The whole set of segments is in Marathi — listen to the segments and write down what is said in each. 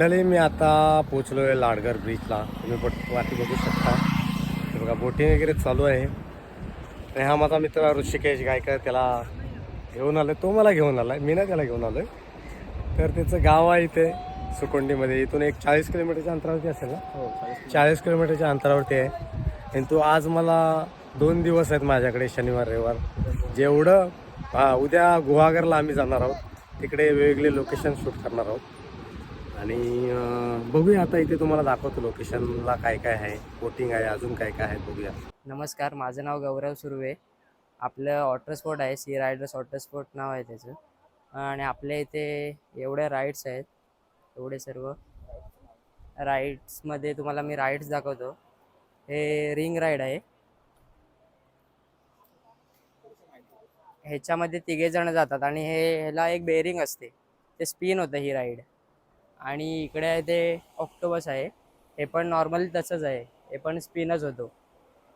आता पोचलो आहे लाडगर ब्रिजला तुम्ही बट वाटी बघू शकता. बघा बोटिंग वगैरे चालू आहे. आणि हा माझा मित्र ऋषिकेश गायकर त्याला घेऊन आलं तो मला घेऊन आला मी ना त्याला घेऊन आलो तर त्याचं गाव आहे इथे सुकोंडीमध्ये. इथून एक चाळीस किलोमीटरच्या अंतरावरती असेल ना? हो चाळीस किलोमीटरच्या अंतरावरती आहे. आणि तो आज मला दोन दिवस आहेत माझ्याकडे शनिवार रविवार. जेवढं हा, उद्या गुहागरला आम्ही जाणार आहोत तिकडे वेगवेगळे लोकेशन शूट करणार आहोत. आणि बघूया आता इथे तुम्हाला दाखवतो लोकेशनला काय काय आहे बोटिंग आहे अजून काय काय आहे बघूया. नमस्कार माझं नाव गौरव सुर्वे. आपलं वॉटर स्पोर्ट आहे सी रायडर्स वॉटर स्पोर्ट नाव आहे त्याचं. आणि आपल्या इथे एवढ्या राईड्स आहेत एवढे सर्व. राईड्समध्ये तुम्हाला मी राईड्स दाखवतो. हे रिंग राईड आहे. ह्याच्यामध्ये तिघे जण जातात आणि हे ह्याला एक बेरिंग असते. ते स्पिन होतं ही राईड आणि इकडे आहे ते ऑक्टोबस आहे. हे पण नॉर्मली तसंच आहे. हे पण स्पिनच होतो.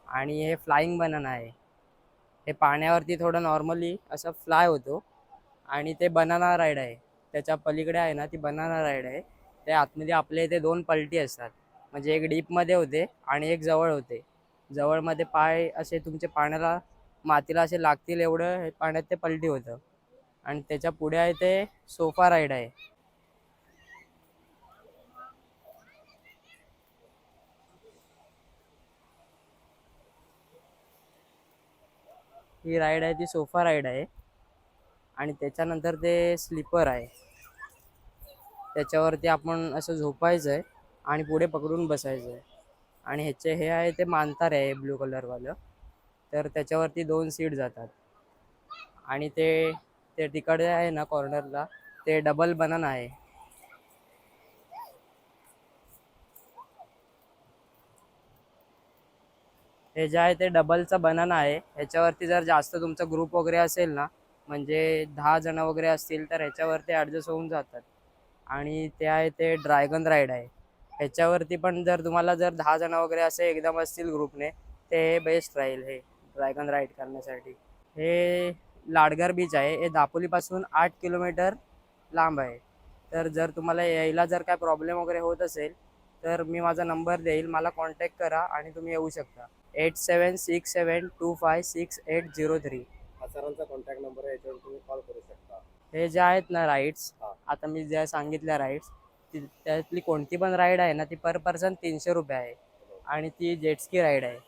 आणि हे फ्लाईंग बनाना आहे. हे पाण्यावरती थोडं नॉर्मली असं फ्लाय होतो. आणि ते बनाना राईड आहे. त्याच्या पलीकडे आहे ना ती बनाना राईड आहे. ते आतमध्ये आपल्या इथे दोन पलटी असतात. म्हणजे एक डीपमध्ये होते आणि एक जवळ होते. जवळमध्ये पाय असे तुमचे पाण्याला मातीला असे लागतील एवढं हे पाण्यात ते पलटी होतं. आणि त्याच्या पुढे आहे ते सोफा राईड आहे. ही राईड आहे ती सोफा राईड आहे. आणि त्याच्यानंतर ते स्लीपर आहे. त्याच्यावरती आपण असं झोपायचं आहे आणि पुढे पकडून बसायचं आहे आणि ह्याचे हे आहे ते मानतार आहे ब्लू कलरवालं तर त्याच्यावरती दोन सीट जातात. आणि ते ते तिकडे आहे ना कॉर्नरला ते डबल बनन आहे. हे जे आहे ते डबलचं बनन आहे. ह्याच्यावरती जर जास्त तुमचा ग्रुप वगैरे असेल ना म्हणजे दहा जण वगैरे असतील तर ह्याच्यावरती ॲडजस्ट होऊन जातात. आणि ते आहे ते ड्रॅगन राईड आहे. ह्याच्यावरती पण जर तुम्हाला जर दहा जण वगैरे असे एकदम असतील ग्रुपने ते बेस्ट राहील हे ड्रॅगन राईड करण्यासाठी. हे लाडगर बीच आहे. हे दापोलीपासून आठ किलोमीटर लांब आहे. तर जर तुम्हाला यायला जर काय प्रॉब्लेम वगैरे होत असेल तर मी माझा नंबर देईल मला कॉन्टॅक्ट करा आणि तुम्ही येऊ शकता. Eight seven six seven two five six eight zero three हा सरांचा कॉन्टॅक्ट नंबर आहे याच्यावर तुम्ही कॉल करू शकता. हे जे आहेत ना राईड्स हा. आता मी ज्या सांगितल्या राईड्स ती त्यातली कोणती पण राईड आहे ना ती पर पर्सन तीनशे रुपये आहे. आणि ती जेटस्की राईड आहे.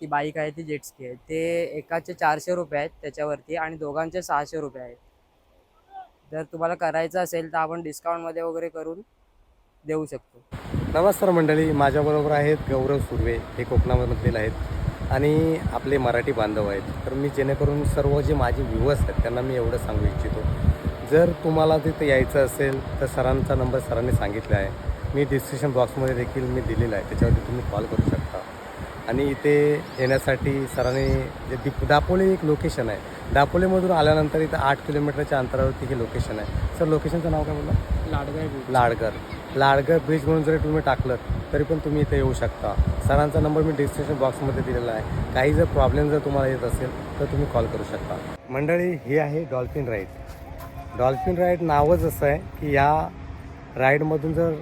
ती बाईक आहे ती जेटस्की आहे. ते एकाचे चारशे रुपये आहेत त्याच्यावरती आणि दोघांचे सहाशे रुपये आहेत. जर तुम्हाला करायचं असेल तर आपण डिस्काउंटमध्ये वगैरे करून देऊ शकतो. नमस्कार मंडळी माझ्याबरोबर आहेत गौरव सुर्वे. हे कोकणामधील आहेत आणि आपले मराठी बांधव आहेत. तर मी जेणेकरून सर्व जे माझे व्ह्युअर्स आहेत त्यांना मी एवढं सांगू इच्छितो. जर तुम्हाला तिथे यायचं असेल तर सरांचा नंबर सरांनी सांगितला आहे. मी डिस्क्रिप्शन बॉक्समध्ये देखील मी दिलेला आहे. त्याच्यावरती तुम्ही कॉल करू शकता. आणि इथे येण्यासाठी सरांनी जे दीप दापोली एक लोकेशन आहे. दापोलीमधून आल्यानंतर इथं आठ किलोमीटरच्या अंतरावरती हे लोकेशन आहे. सर लोकेशनचं नाव काय बोला लाडगाय बीच लाडगर. लाडगर ब्रिज म्हणून जरी तुम्ही टाकलं तरी पण तुम्ही इथे येऊ शकता. सरांचा नंबर मी डिस्क्रिप्शन बॉक्समध्ये दिलेला आहे. काही जर प्रॉब्लेम जर तुम्हाला येत असेल तर तुम्ही कॉल करू शकता. मंडळी ही आहे डॉल्फिन राईड डॉल्फिन राईड नावच असं आहे की या राईडमधून जर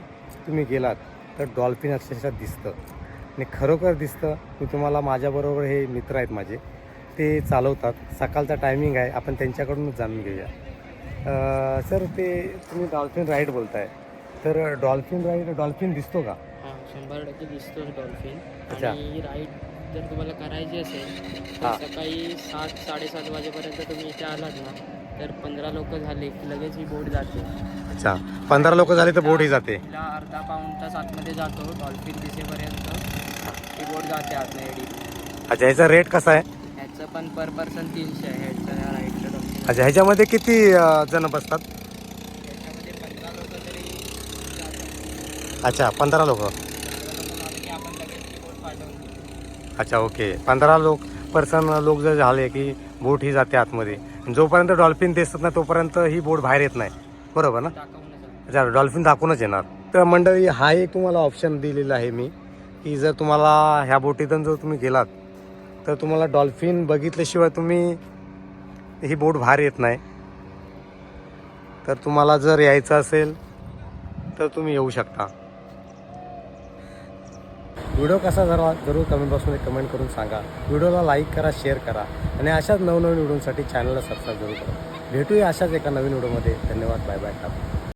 तुम्ही गेलात तर डॉल्फिन अक्षरशः दिसतं. आणि खरोखर दिसतं मी तुम्हाला माझ्याबरोबर हे मित्र आहेत माझे ते चालवतात. सकाळचा टायमिंग आहे आपण त्यांच्याकडूनच जाणून घेऊया. सर ते तुम्ही डॉल्फिन राईड बोलताय. तर डॉल्फिन राईड डॉल्फिन दिसतो का? हां शंभर टक्के दिसतोच डॉल्फिन. अच्छा. आणि राईड जर तुम्हाला करायची असेल हां. तर सकाळी सात साडेसात वाजेपर्यंत तुम्ही इथे आलात ना तर पंधरा लोक झाले की लगेच ही बोट जाते. अच्छा. पंधरा लोक झाले तर बोट ही जाते. तिला अर्धा पाऊण तास आतमध्ये जातो डॉल्फिन दिसेपर्यंत. ही बोट जाते आतमध्ये एडी अच्छा ह्याचा रेट कसा आहे? ह्याचं पण पर पर्सन तीनशे आहे ह्याचं या राईडचं डॉल्फिन अच्छा ह्याच्यामध्ये किती अं, जण बसतात ह्याच्यामध्ये पंधरा लोक तरी जातात अच्छा पंधरा लोक. अच्छा ओके पंधरा लोक पर्सन लोक जर झाले की बोट ही जाते आतमध्ये. जोपर्यंत डॉल्फिन दिसत नाही तोपर्यंत ही बोट बाहेर येत नाही. बरोबर ना? अच्छा डॉल्फिन दाखवूनच येणार. तर मंडळी हा एक तुम्हाला ऑप्शन दिलेला आहे मी की जर तुम्हाला ह्या बोटीतून जर तुम्ही गेलात तर तुम्हाला डॉल्फिन बघितल्याशिवाय तुम्ही ही बोट बाहेर येत नाही. तर तुम्हाला जर यायचं असेल तर तुम्ही येऊ शकता. व्हिडिओ कसा झाला जरूर कमेंट बॉक्समध्ये कमेंट करून सांगा. व्हिडिओला लाईक करा शेअर करा आणि अशाच नवनवीन व्हिडिओसाठी चॅनलला सबस्क्राईब जरूर करा. भेटूया अशाच एका नवीन व्हिडिओमध्ये. धन्यवाद. Bye bye.